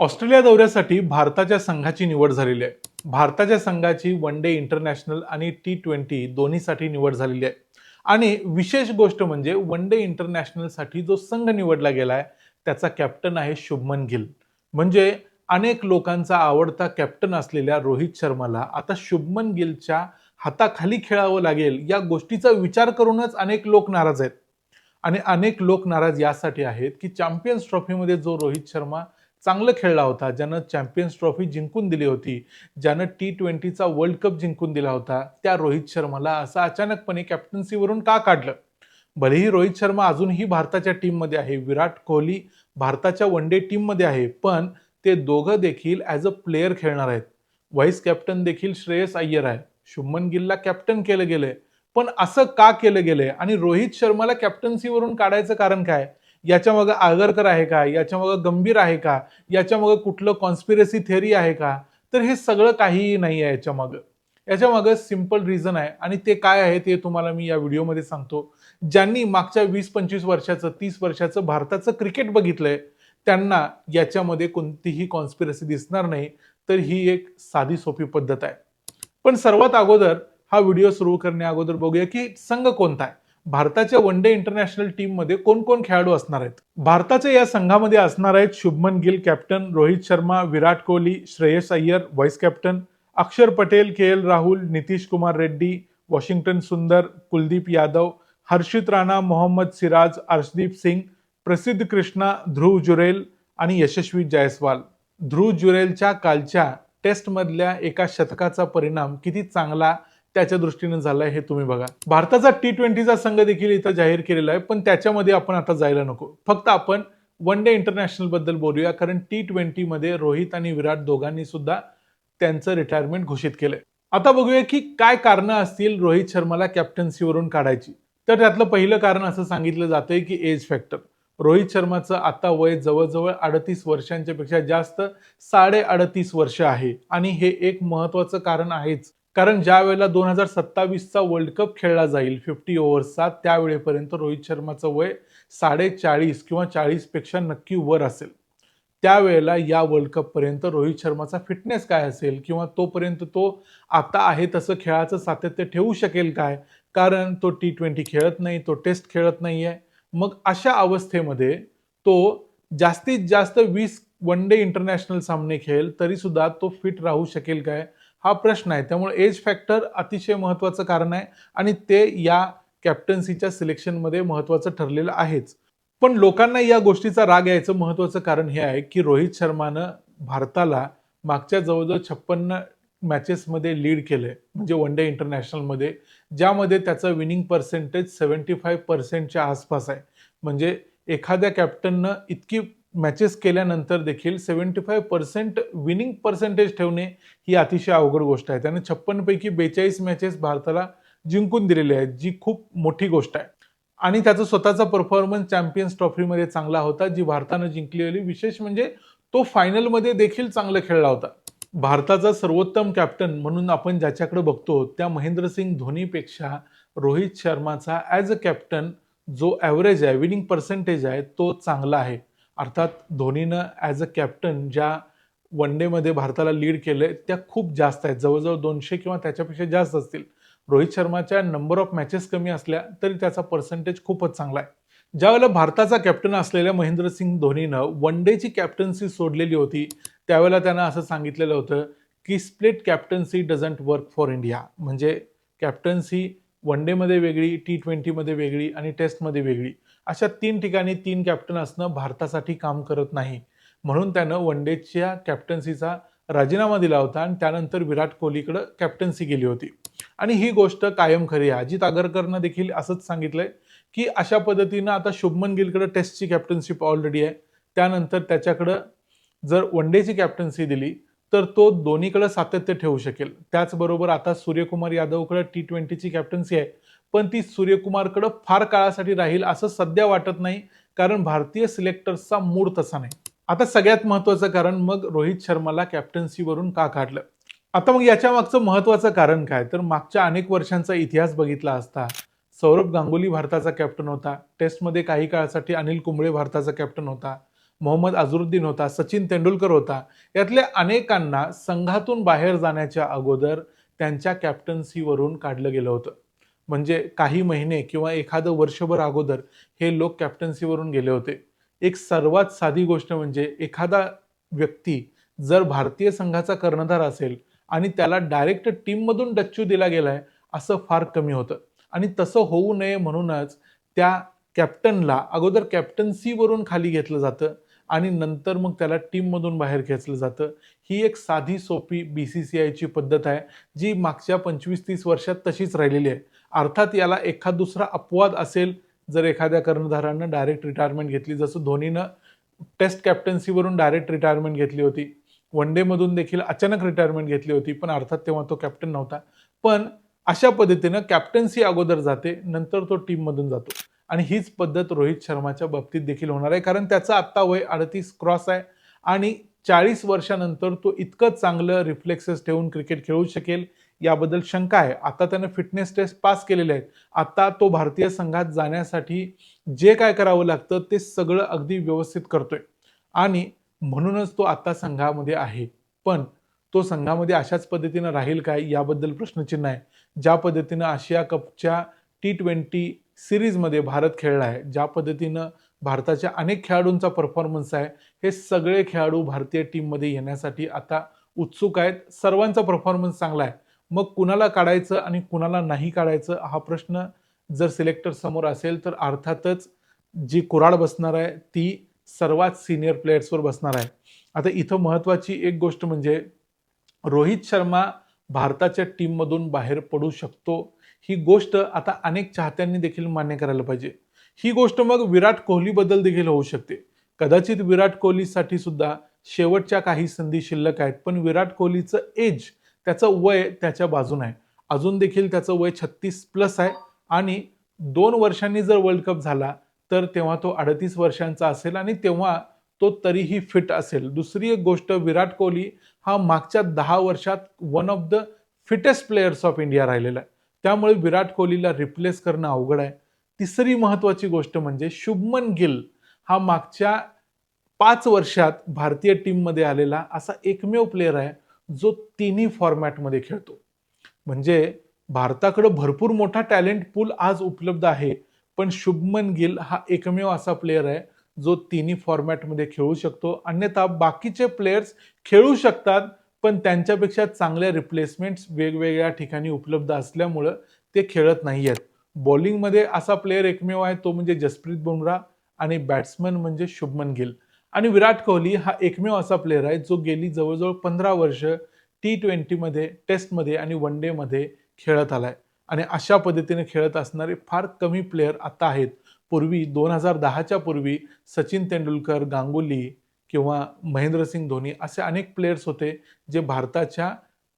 Australia दौऱ्यासाठी भारताच्या संघाची निवड झालेली आहे. भारताच्या संघाची वन डे इंटरनॅशनल आणि टी ट्वेंटी दोन्हीसाठी निवड झालेली आहे. आणि विशेष गोष्ट म्हणजे वन डे इंटरनॅशनलसाठी जो संघ निवडला गेला आहे त्याचा कॅप्टन आहे शुभमन गिल. म्हणजे अनेक लोकांचा आवडता कॅप्टन असलेल्या रोहित शर्माला आता शुभमन गिलच्या हाताखाली खेळावं लागेल या गोष्टीचा विचार करूनच अनेक लोक नाराज आहेत. आणि अनेक लोक नाराज यासाठी आहेत की चॅम्पियन्स ट्रॉफीमध्ये जो रोहित शर्मा चांगलं खेळला होता ज्यानं चॅम्पियन्स ट्रॉफी जिंकून दिली होती ज्यानं टी ट्वेंटीचा वर्ल्ड कप जिंकून दिला होता त्या रोहित शर्माला असं अचानकपणे कॅप्टन्सीवरून का काढलं? भलेही रोहित शर्मा अजूनही भारताच्या टीममध्ये आहे विराट कोहली भारताच्या वन डे टीममध्ये आहे पण ते दोघं देखील ॲज अ प्लेयर खेळणार आहेत. व्हाईस कॅप्टन देखील श्रेयस अय्यर आहे. शुभमन गिलला कॅप्टन केलं गेलंय. पण असं का केलं गेलंय? आणि रोहित शर्माला कॅप्टन्सीवरून काढायचं कारण काय? याच्या आगरकर आहे का? याच्या गंभीर आहे का? याच्या कुठलं कॉन्स्पिरसी थिअरी आहे का? तर हे सगळं काहीही नाही आहे याच्या मागं याच्या मागं सिंपल रिझन आहे. आणि ते काय आहे ते तुम्हाला मी या व्हिडिओमध्ये सांगतो. ज्यांनी मागच्या वीस पंचवीस वर्षाचं तीस वर्षाचं भारताचं क्रिकेट बघितलंय त्यांना याच्यामध्ये कोणतीही कॉन्स्पिरसी दिसणार नाही. तर ही एक साधी सोपी पद्धत आहे. पण सर्वात अगोदर हा व्हिडिओ सुरू करण्या अगोदर बघूया की संघ कोणता आहे. भारताच्या वन डे इंटरनॅशनल टीममध्ये कोण कोण खेळाडू असणार आहेत? भारताच्या या संघामध्ये असणार आहेत Shubman Gill captain Rohit Sharma Virat Kohli Shreyas Iyer vice captain Axar Patel K L Rahul Nitish Kumar Reddy Washington Sundar Kuldeep Yadav हर्षित राणा मोहम्मद सिराज अर्शदीप सिंग प्रसिद्ध कृष्णा ध्रुव जुरेल आणि यशस्वी जायस्वाल. ध्रुव जुरेलच्या कालच्या टेस्टमधल्या एका शतकाचा परिणाम किती चांगला त्याच्या दृष्टीने झालंय हे तुम्ही बघा. भारताचा टी ट्वेंटीचा संघ देखील इथं जाहीर केलेला आहे पण त्याच्यामध्ये आपण आता जायला नको. फक्त आपण वन डे इंटरनॅशनलबद्दल बोलूया कारण टी ट्वेंटी मध्ये रोहित आणि विराट दोघांनी सुद्धा त्यांचं रिटायरमेंट घोषित केलंय. आता बघूया की काय कारणं असतील रोहित शर्माला कॅप्टन्सीवरून काढायची. तर त्यातलं पहिलं कारण असं सांगितलं जातंय की एज फॅक्टर रोहित शर्माचं आता वय जवळजवळ अडतीस वर्षांच्या पेक्षा जास्त साडे अडतीस वर्ष आहे. आणि हे एक महत्वाचं कारण आहेच. कारण ज्या वेळेला दोन हजार सत्तावीसचा वर्ल्ड कप खेळला जाईल फिफ्टी ओव्हर्सचा त्यावेळेपर्यंत रोहित शर्माचं वय साडेचाळीस किंवा चाळीसपेक्षा नक्की वर असेल. त्यावेळेला या वर्ल्ड कपपर्यंत रोहित शर्माचा फिटनेस काय असेल किंवा तोपर्यंत तो आता आहे तसं खेळाचं सातत्य ठेवू शकेल काय? कारण तो टी ट्वेंटी खेळत नाही तो टेस्ट खेळत नाही आहे मग अशा अवस्थेमध्ये तो जास्तीत जास्त वीस वन डे इंटरनॅशनल सामने खेळेल तरीसुद्धा तो फिट राहू शकेल काय? हा प्रश्न आहे. त्यामुळे एज फॅक्टर अतिशय महत्त्वाचं कारण आहे आणि ते या कॅप्टन्सीच्या सिलेक्शनमध्ये महत्त्वाचं ठरलेलं आहेच. पण लोकांना या गोष्टीचा राग यायचं महत्त्वाचं कारण हे आहे की रोहित शर्मानं भारताला मागच्या जवळजवळ छप्पन्न मॅचेसमध्ये लीड केलंय. म्हणजे वन डे इंटरनॅशनलमध्ये ज्यामध्ये त्याचं विनिंग पर्सेंटेज सेवन्टी फाईव्ह पर्सेंटच्या आसपास आहे. म्हणजे एखाद्या कॅप्टननं इतकी मॅचेस केल्यानंतर देखील seventy five percent winning percentage ठेवणे ही अतिशय अवघड गोष्ट आहे. त्याने छप्पनपैकी बेचाळीस मॅचेस भारताला जिंकून दिलेली आहेत जी खूप मोठी गोष्ट आहे. आणि त्याचा स्वतःचा परफॉर्मन्स चॅम्पियन्स ट्रॉफीमध्ये चांगला होता जी भारतानं जिंकलेली. विशेष म्हणजे तो फायनलमध्ये देखील चांगला खेळला होता. भारताचा सर्वोत्तम कॅप्टन म्हणून आपण ज्याच्याकडे बघतो त्या महेंद्रसिंग धोनीपेक्षा रोहित शर्माचा ॲज अ कॅप्टन जो ॲव्हरेज आहे विनिंग पर्सेंटेज आहे तो चांगला आहे. अर्थात धोनीनं ॲज अ कॅप्टन ज्या वन डेमध्ये भारताला लीड केलंय त्या खूप जास्त आहेत. जवळजवळ दोनशे किंवा त्याच्यापेक्षा जास्त असतील. रोहित शर्माच्या नंबर ऑफ मॅचेस कमी असल्या तरी त्याचा पर्सेंटेज खूपच चांगला आहे. ज्यावेळेला भारताचा कॅप्टन असलेल्या महेंद्रसिंग धोनीनं वन डेची कॅप्टन्सी सोडलेली होती त्यावेळेला त्यानं असं सांगितलेलं होतं की split captaincy doesn't work for India म्हणजे कॅप्टन्सी वन डेमध्ये वेगळी टी ट्वेंटीमध्ये वेगळी आणि टेस्टमध्ये वेगळी. अशा तीन ठिकाणी तीन कॅप्टन असणं भारतासाठी काम करत नाही. म्हणून त्यानं वन डेच्या कॅप्टन्सीचा राजीनामा दिला होता आणि त्यानंतर विराट कोहलीकडं कॅप्टन्सी गेली होती. आणि ही गोष्ट कायम खरी आहे. अजित आगरकरनं देखील असंच सांगितलंय की अशा पद्धतीनं आता शुभमन गिलकडं टेस्टची कॅप्टनशिप ऑलरेडी आहे. त्यानंतर त्याच्याकडं जर वन डेची कॅप्टन्सी दिली तर तो दोन्हीकडे सातत्य ठेवू शकेल. त्याचबरोबर आता सूर्यकुमार यादवकडे टी ट्वेंटीची कॅप्टन्सी आहे. पण ती सूर्यकुमारकडं फार काळासाठी राहील असं सध्या वाटत नाही कारण भारतीय सिलेक्टर्सचा मूड तसा नाही. आता सगळ्यात महत्वाचं कारण मग रोहित शर्माला कॅप्टन्सीवरून का काढलं? आता मग याच्या मागचं महत्वाचं कारण काय? तर मागच्या अनेक वर्षांचा इतिहास बघितला असता सौरभ गांगुली भारताचा कॅप्टन होता टेस्टमध्ये काही काळासाठी अनिल कुंबळे भारताचा कॅप्टन होता मोहम्मद अझरुद्दीन होता सचिन तेंडुलकर होता यातल्या अनेकांना संघातून बाहेर जाण्याच्या अगोदर त्यांच्या कॅप्टन्सीवरून काढलं गेलं होतं. म्हणजे काही महिने किंवा एखादं वर्षभर अगोदर हे लोक कॅप्टन्सीवरून गेले होते. एक सर्वात साधी गोष्ट म्हणजे एखादा व्यक्ती जर भारतीय संघाचा कर्णधार असेल आणि त्याला डायरेक्ट टीममधून डच्चू दिला गेलाय असं फार कमी होतं. आणि तसं होऊ नये म्हणूनच त्या कॅप्टनला अगोदर कॅप्टन्सीवरून खाली घेतलं जातं आणि नंतर मग त्याला टीममधून बाहेर खेचलं जातं. ही एक साधी सोपी बी सी सी आयची पद्धत आहे जी मागच्या पंचवीस तीस वर्षात तशीच राहिलेली आहे. अर्थात याला एखाद दुसरा अपवाद असेल जर एखाद्या कर्णधारानं डायरेक्ट रिटायरमेंट घेतली जसं धोनीनं टेस्ट कॅप्टन्सीवरून डायरेक्ट रिटायरमेंट घेतली होती. वन डेमधून देखील अचानक रिटायरमेंट घेतली होती पण अर्थात तेव्हा तो कॅप्टन नव्हता. पण अशा पद्धतीनं कॅप्टन्सी अगोदर जाते नंतर तो टीममधून जातो. आणि हीच पद्धत रोहित शर्माच्या बाबतीत देखील होणार आहे कारण त्याचं आत्ता वय अडतीस क्रॉस आहे. आणि चाळीस वर्षानंतर तो इतकं चांगलं रिफ्लेक्सेस ठेवून क्रिकेट खेळू शकेल याबद्दल शंका आहे. आता त्यानं फिटनेस टेस्ट पास केलेले आहेत. आता तो भारतीय संघात जाण्यासाठी जे काय करावं लागतं ते सगळं अगदी व्यवस्थित करतोय. आणि म्हणूनच तो आता संघामध्ये आहे. पण तो संघामध्ये अशाच पद्धतीनं राहील काय याबद्दल प्रश्नचिन्ह आहे. ज्या पद्धतीनं आशिया कपच्या टी ट्वेंटी सिरीजमध्ये भारत खेळला आहे ज्या पद्धतीनं भारताच्या अनेक खेळाडूंचा परफॉर्मन्स आहे हे सगळे खेळाडू भारतीय टीममध्ये येण्यासाठी आता उत्सुक आहेत. सर्वांचा परफॉर्मन्स चांगला आहे. मग कुणाला काढायचं आणि कुणाला नाही काढायचं हा प्रश्न जर सिलेक्टर समोर असेल तर अर्थातच जी कुराड बसणार आहे ती सर्वात सिनियर प्लेयर्सवर बसणार आहे. आता इथं महत्त्वाची एक गोष्ट म्हणजे रोहित शर्मा भारताच्या टीममधून बाहेर पडू शकतो. ही गोष्ट आता अनेक चाहत्यांनी देखील मान्य करायला पाहिजे. ही गोष्ट मग विराट कोहलीबद्दल देखील होऊ शकते. कदाचित विराट कोहलीसाठी सुद्धा शेवटच्या काही संधी शिल्लक आहेत पण विराट कोहलीचं एज त्याचं वय त्याच्या बाजून आहे. अजून देखील त्याचं वय छत्तीस प्लस आहे. आणि दोन वर्षांनी जर वर्ल्ड कप झाला तर तेव्हा तो अडतीस वर्षांचा असेल आणि तेव्हा तो तरीही फिट असेल. दुसरी एक गोष्ट विराट कोहली हा मागच्या दहा वर्षात one of the fittest players of India राहिलेला आहे. त्यामुळे विराट कोहलीला रिप्लेस करणं अवघड आहे. तिसरी महत्त्वाची गोष्ट म्हणजे शुभमन गिल हा मागच्या पाच वर्षात भारतीय टीममध्ये आलेला असा एकमेव प्लेअर आहे. जो तिन्ही फॉर्मॅटमध्ये खेळतो. म्हणजे भारताकडं भरपूर मोठा टॅलेंट पूल आज उपलब्ध आहे पण शुभमन गिल हा एकमेव असा प्लेअर आहे जो तिन्ही फॉर्मॅटमध्ये खेळू शकतो. अन्यथा बाकीचे प्लेयर्स खेळू शकतात पण त्यांच्यापेक्षा चांगल्या रिप्लेसमेंट्स वेगवेगळ्या ठिकाणी उपलब्ध असल्यामुळं ते खेळत नाही आहेत बॉलिंगमध्ये असा प्लेअर एकमेव आहे तो म्हणजे जसप्रीत बुमराह आणि बॅट्समन म्हणजे शुभमन गिल. आणि विराट कोहली हा एकमेव असा प्लेअर आहे जो गेली जवळजवळ पंधरा वर्ष टी ट्वेंटीमध्ये टेस्टमध्ये आणि वन डेमध्ये खेळत आला आहे आणि अशा पद्धतीने खेळत असणारे फार कमी प्लेअर आता आहेत. पूर्वी दोन हजार दहाच्या पूर्वी सचिन तेंडुलकर गांगुली किंवा महेंद्रसिंग धोनी असे अनेक प्लेयर्स होते जे भारताच्या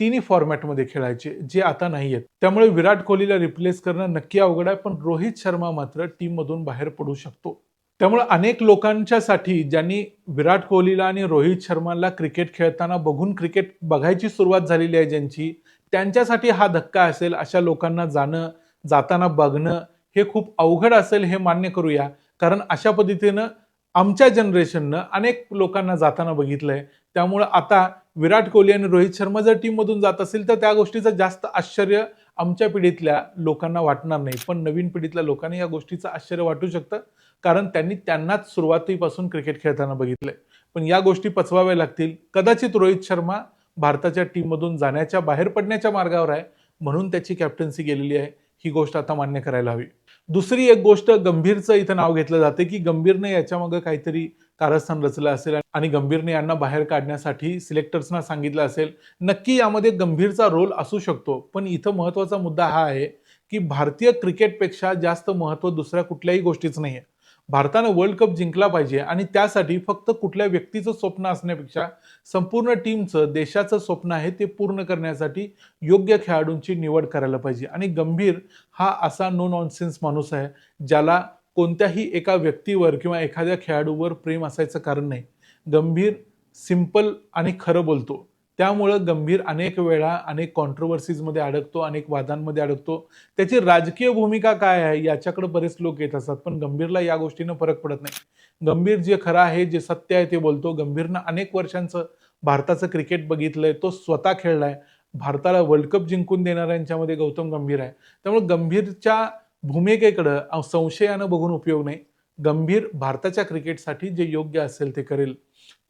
तिन्ही फॉर्मॅटमध्ये खेळायचे जे आता नाही आहेत त्यामुळे विराट कोहलीला रिप्लेस करणं नक्की अवघड आहे पण रोहित शर्मा मात्र टीममधून बाहेर पडू शकतो. त्यामुळे अनेक लोकांच्यासाठी ज्यांनी विराट कोहलीला आणि रोहित शर्माला क्रिकेट खेळताना बघून क्रिकेट बघायची सुरुवात झालेली आहे ज्यांची त्यांच्यासाठी हा धक्का असेल अशा लोकांना जाणं जाताना बघणं हे खूप अवघड असेल हे मान्य करूया. कारण अशा पद्धतीनं आमच्या जनरेशननं अनेक लोकांना जाताना बघितलंय. त्यामुळं आता विराट कोहली आणि रोहित शर्मा जर टीममधून जात असेल तर त्या गोष्टीचं जास्त आश्चर्य आमच्या पिढीतल्या लोकांना वाटणार नाही. पण नवीन पिढीतल्या लोकांनी या गोष्टीचं आश्चर्य वाटू शकतं. कारण त्यांनी त्यांनाच सुरुवातीपासून क्रिकेट खेळताना बघितलंय. पण या गोष्टी पचवाव्या लागतील. कदाचित रोहित शर्मा भारताच्या टीममधून जाण्याच्या बाहेर पडण्याच्या मार्गावर आहे म्हणून त्याची कॅप्टन्सी गेलेली आहे. ही गोष्ट आता मान्य करायला हवी. दुसरी एक गोष्ट गंभीरचं इथं नाव घेतलं जाते की गंभीरने याच्यामागं काहीतरी कारस्थान रचलं असेल आणि गंभीरने यांना बाहेर काढण्यासाठी सिलेक्टर्सना सांगितलं असेल. नक्की यामध्ये गंभीरचा रोल असू शकतो. पण इथं महत्त्वाचा मुद्दा हा आहे की भारतीय क्रिकेटपेक्षा जास्त महत्त्व दुसऱ्या कुठल्याही गोष्टीच नाही आहे भारतानं वर्ल्ड कप जिंकला पाहिजे आणि त्यासाठी फक्त कुठल्या व्यक्तीचं स्वप्न असण्यापेक्षा संपूर्ण टीमचं देशाचं स्वप्न आहे ते पूर्ण करण्यासाठी योग्य खेळाडूंची निवड करायला पाहिजे. आणि गंभीर हा असा नो नॉनसेन्स माणूस आहे ज्याला कोणत्याही एका व्यक्तीवर किंवा एखाद्या खेळाडूवर प्रेम असायचं कारण नाही. गंभीर सिंपल आणि खरं बोलतो. त्यामुळं गंभीर अनेक वेळा अनेक कॉन्ट्रोवर्सीजमध्ये अडकतो अनेक वादांमध्ये अडकतो. त्याची राजकीय भूमिका काय आहे याच्याकडे बरेच लोक येत असतात पण गंभीरला या गोष्टीनं फरक पडत नाही. गंभीर जे खरं आहे जे सत्य आहे ते बोलतो. गंभीरनं अनेक वर्षांचं भारताचं क्रिकेट बघितलंय तो स्वतः खेळलाय. भारताला वर्ल्ड कप जिंकून देणाऱ्यांच्यामध्ये गौतम गंभीर आहे. त्यामुळे गंभीरच्या भूमिकेकडं संशयानं बघून उपयोग नाही. गंभीर भारताच्या क्रिकेटसाठी जे योग्य असेल ते करेल.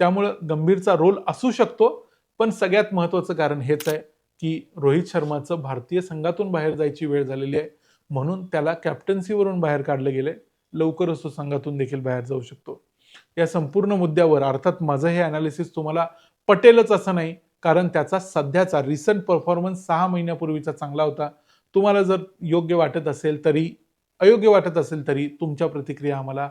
त्यामुळं गंभीरचा रोल असू शकतो पण सगळ्यात महत्त्वाचं कारण हेच आहे की रोहित शर्माचं भारतीय संघातून बाहेर जायची वेळ झालेली आहे. म्हणून त्याला कॅप्टन्सीवरून बाहेर काढलं गेलंय लवकरच तो संघातून देखील बाहेर जाऊ शकतो. या संपूर्ण मुद्द्यावर अर्थात माझं हे अनालिसिस तुम्हाला पटेलच असं नाही कारण त्याचा सध्याचा रिसंट परफॉर्मन्स सहा महिन्यापूर्वीचा चांगला होता. तुम्हाला जर योग्य वाटत असेल तरी अयोग्य वाटत असेल तरी तुमच्या प्रतिक्रिया आम्हाला